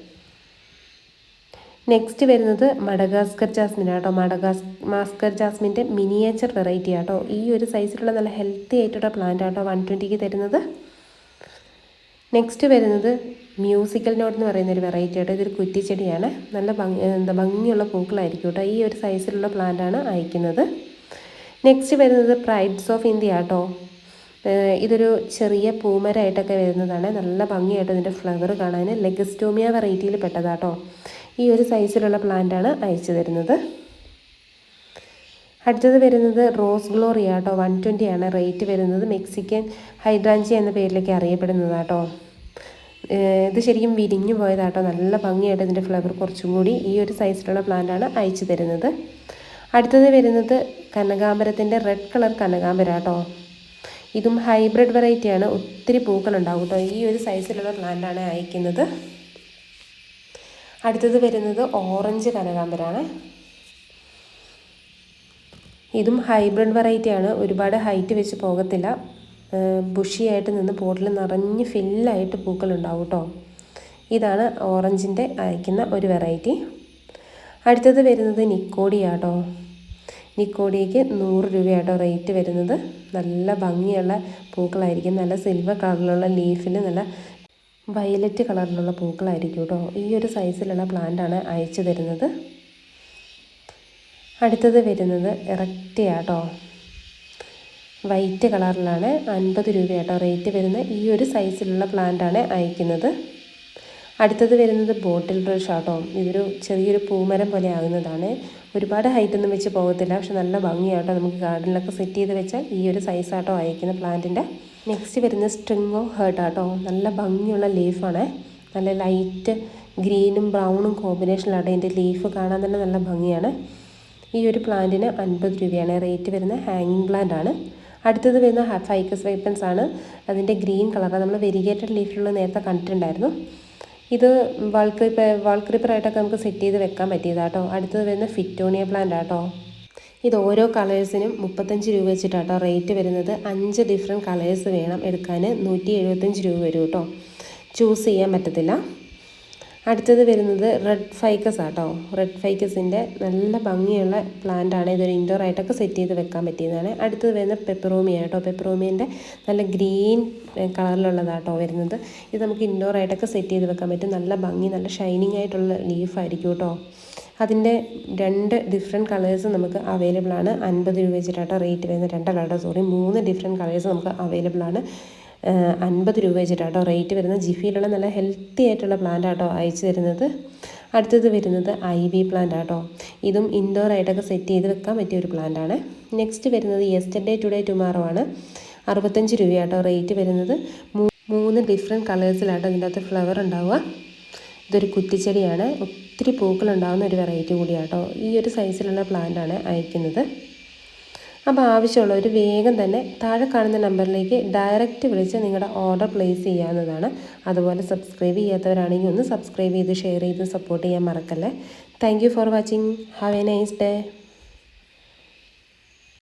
നെക്സ്റ്റ് വരുന്നത് മഡഗാസ്കർ ജാസ്മിൻ ആട്ടോ മഡഗാസ് മാസ്കർ ജാസ്മിന്റെ മിനിയേച്ചർ വെറൈറ്റി ആട്ടോ ഈ ഒരു സൈസിലുള്ള നല്ല ഹെൽത്തി ആയിട്ടുള്ള പ്ലാന്റ് ആട്ടോ വൺ ട്വന്റിക്ക് തരുന്നത്. നെക്സ്റ്റ് വരുന്നത് മ്യൂസിക്കൽ നോട്ട് എന്ന് പറയുന്ന ഒരു വെറൈറ്റി ആയിട്ട് ഇതൊരു കുറ്റിച്ചെടിയാണ്. നല്ല ഭംഗി എന്താ ഭംഗിയുള്ള പൂക്കളായിരിക്കും കേട്ടോ. ഈ ഒരു സൈസിലുള്ള പ്ലാന്റാണ് അയക്കുന്നത്. നെക്സ്റ്റ് വരുന്നത് പ്രൈഡ്സ് ഓഫ് ഇന്ത്യ ആട്ടോ ഇതൊരു ചെറിയ പൂമരമായിട്ടൊക്കെ വരുന്നതാണ്. നല്ല ഭംഗിയായിട്ട് ഇതിന്റെ ഫ്ലവർ കാണാൻ ലെഗസ്റ്റോമിയ വെറൈറ്റിയിൽ പെട്ടതാട്ടോ. ഈ ഒരു സൈസിലുള്ള പ്ലാന്റാണ് അയച്ചു തരുന്നത്. അടുത്തത് വരുന്നത് റോസ് ഗ്ലോറി ആട്ടോ. വൺ ട്വന്റി ആണ്. റേറ്റ് വരുന്നത് മെക്സിക്കൻ ഹൈഡ്രാഞ്ചി എന്ന പേരിലേക്ക് അറിയപ്പെടുന്നത് കേട്ടോ ഇത് ശരിക്കും വിരിഞ്ഞു പോയതാട്ടോ. നല്ല ഭംഗിയായിട്ട് ഇതിന്റെ ഫ്ലവർ കുറച്ചും കൂടി ഈ ഒരു സൈസിലുള്ള പ്ലാന്റാണ് അയച്ചു തരുന്നത്. അടുത്തത് വരുന്നത് കനകാമ്പരത്തിന്റെ റെഡ് കളർ കനകാമ്പരം കേട്ടോ ഇതും ഹൈബ്രിഡ് വെറൈറ്റിയാണ് ഒത്തിരി പൂക്കളുണ്ടാവും കേട്ടോ. ഈ ഒരു സൈസിലുള്ള പ്ലാന്റാണ് അയക്കുന്നത്. അടുത്തത് വരുന്നത് ഓറഞ്ച് കനകാമ്പരമാണ് ഇതും ഹൈബ്രിഡ് വെറൈറ്റിയാണ് ഒരുപാട് ഹൈറ്റ് വെച്ച് പോകത്തില്ല. ബുഷിയായിട്ട് നിന്ന് പോട്ടിൽ നിറഞ്ഞ് ഫില്ലായിട്ട് പൂക്കളുണ്ടാവും കേട്ടോ ഇതാണ് ഓറഞ്ചിന്റെ അയക്കുന്ന ഒരു വെറൈറ്റി അടുത്തത് വരുന്നത് നിക്കോഡിയാട്ടോ നിക്കോഡിയയ്ക്ക് നൂറ് രൂപയാട്ടോ റേറ്റ് വരുന്നത്. നല്ല ഭംഗിയുള്ള പൂക്കളായിരിക്കും. നല്ല സിൽവർ കളറിലുള്ള ലീഫിൽ നല്ല വയലറ്റ് കളറിലുള്ള പൂക്കളായിരിക്കും കേട്ടോ ഈ ഒരു സൈസിലുള്ള പ്ലാന്റാണ് അയച്ചു തരുന്നത്. അടുത്തത് വരുന്നത് ഇറക്റ്റിയാട്ടോ വൈറ്റ് കളറിലാണ് അൻപത് രൂപയാട്ടോ റേറ്റ് വരുന്ന ഈ ഒരു സൈസിലുള്ള പ്ലാന്റാണ് അയക്കുന്നത്. അടുത്തത് വരുന്നത് ബോട്ടിൽ ബ്രഷ് ആട്ടോ. ഇതൊരു ചെറിയൊരു പൂമരം പോലെ ആകുന്നതാണ്. ഒരുപാട് ഹൈറ്റ് ഒന്നും വെച്ച് പോകത്തില്ല. പക്ഷെ നല്ല ഭംഗിയാട്ടോ നമുക്ക് ഗാർഡനിലൊക്കെ സെറ്റ് ചെയ്ത് വെച്ചാൽ ഈ ഒരു സൈസാട്ടോ അയക്കുന്ന പ്ലാന്റിന്റെ നെക്സ്റ്റ് വരുന്ന സ്ട്രിങ് ഓഫ് ഹേർട്ട് ആട്ടോ. നല്ല ഭംഗിയുള്ള ലീഫാണ് നല്ല ലൈറ്റ് ഗ്രീനും ബ്രൗണും കോമ്പിനേഷനിലാട്ടോ ഇതിന്റെ ലീഫ് കാണാൻ തന്നെ നല്ല ഭംഗിയാണ്. ഈ ഒരു പ്ലാന്റിന് അൻപത് രൂപയാണ്. റേറ്റ് വരുന്ന ഹാങ്ങിങ് പ്ലാന്റ് ആണ്. അടുത്തത് വരുന്ന ഫൈക്കസ് വൈപ്പൻസ് ആണ്. അതിന്റെ ഗ്രീൻ കളറാണ് നമ്മൾ വെരിഗേറ്റഡ് ലീഫിലുള്ള നേരത്തെ കണ്ടിട്ടുണ്ടായിരുന്നു. ഇത് വാൾക്രീപ്പർ വാൾക്രീപ്പറായിട്ടൊക്കെ വാൾ നമുക്ക് സെറ്റ് ചെയ്ത് വെക്കാൻ പറ്റിയതാട്ടോ അടുത്തത് വരുന്ന ഫിറ്റോണിയ പ്ലാന്റ് ആട്ടോ ഇത് ഓരോ കളേഴ്സിനും മുപ്പത്തഞ്ച് രൂപ വെച്ചിട്ടാട്ടോ റേറ്റ് വരുന്നത് അഞ്ച് ഡിഫറെന്റ് കളേഴ്സ് വേണം എടുക്കാൻ നൂറ്റി രൂപ വരും കേട്ടോ ചൂസ് ചെയ്യാൻ പറ്റത്തില്ല. അടുത്തത് വരുന്നത് റെഡ് ഫൈക്കസ് ആട്ടോ. റെഡ് ഫൈക്കസിന്റെ നല്ല ഭംഗിയുള്ള പ്ലാന്റ് ആണ്. ഇതൊരു ഇൻഡോർ ആയിട്ടൊക്കെ സെറ്റ് ചെയ്ത് വെക്കാൻ പറ്റിയതാണ്. അടുത്തത് വരുന്ന പെപ്പറോമിയ കേട്ടോ പെപ്പറോമിയന്റെ നല്ല ഗ്രീൻ കളറിലുള്ളതാട്ടോ വരുന്നത്. ഇത് നമുക്ക് ഇൻഡോർ ആയിട്ടൊക്കെ സെറ്റ് ചെയ്ത് വെക്കാൻ പറ്റും. നല്ല ഭംഗി നല്ല ഷൈനിങ് ആയിട്ടുള്ള ലീഫായിരിക്കും കേട്ടോ അതിന്റെ രണ്ട് ഡിഫറെന്റ് കളേഴ്സ് നമുക്ക് അവൈലബിൾ ആണ്. അൻപത് രൂപ വെച്ചിട്ടാട്ടോ റേറ്റ് വരുന്നത്. കളർ സോറി മൂന്ന് ഡിഫറെന്റ് കളേഴ്സ് നമുക്ക് അവൈലബിൾ ആണ്. അൻപത് രൂപ വെച്ചിട്ടാട്ടോ റേറ്റ് വരുന്നത്. ജിഫിയിലുള്ള നല്ല ഹെൽത്തി ആയിട്ടുള്ള പ്ലാന്റ് ആട്ടോ അയച്ചു തരുന്നത്. അടുത്തത് വരുന്നത് ഐ വി പ്ലാന്റ് ആട്ടോ. ഇതും ഇൻഡോർ ആയിട്ടൊക്കെ സെറ്റ് ചെയ്ത് വെക്കാൻ പറ്റിയ ഒരു പ്ലാന്റ് ആണ്. നെക്സ്റ്റ് വരുന്നത് യെസ്റ്റർഡേ ടുഡേ ടുമാറോ ആണ്. അറുപത്തഞ്ച് രൂപയാട്ടോ റേറ്റ് വരുന്നത്. മൂന്ന് ഡിഫറെന്റ് കളേഴ്സിലാട്ടോ ഇതിന്റെ അകത്ത് ഫ്ലവർ ഉണ്ടാവുക. ഇതൊരു കുറ്റിച്ചെടിയാണ് ഒത്തിരി പൂക്കളുണ്ടാകുന്ന ഒരു വെറൈറ്റി കൂടിയാട്ടോ ഈ ഒരു സൈസിലുള്ള പ്ലാന്റ് ആണ് അയക്കുന്നത്. അപ്പോൾ ആവശ്യമുള്ളവർ വേഗം തന്നെ താഴെ കാണുന്ന നമ്പറിലേക്ക് ഡയറക്റ്റ് വിളിച്ച് നിങ്ങളുടെ ഓർഡർ പ്ലേസ് ചെയ്യാവുന്നതാണ്. അതുപോലെ സബ്സ്ക്രൈബ് ചെയ്യാത്തവരാണെങ്കിൽ ഒന്ന് സബ്സ്ക്രൈബ് ചെയ്ത് ഷെയർ ചെയ്ത് സപ്പോർട്ട് ചെയ്യാൻ മറക്കല്ലേ. Thank for watching. Have a nice day.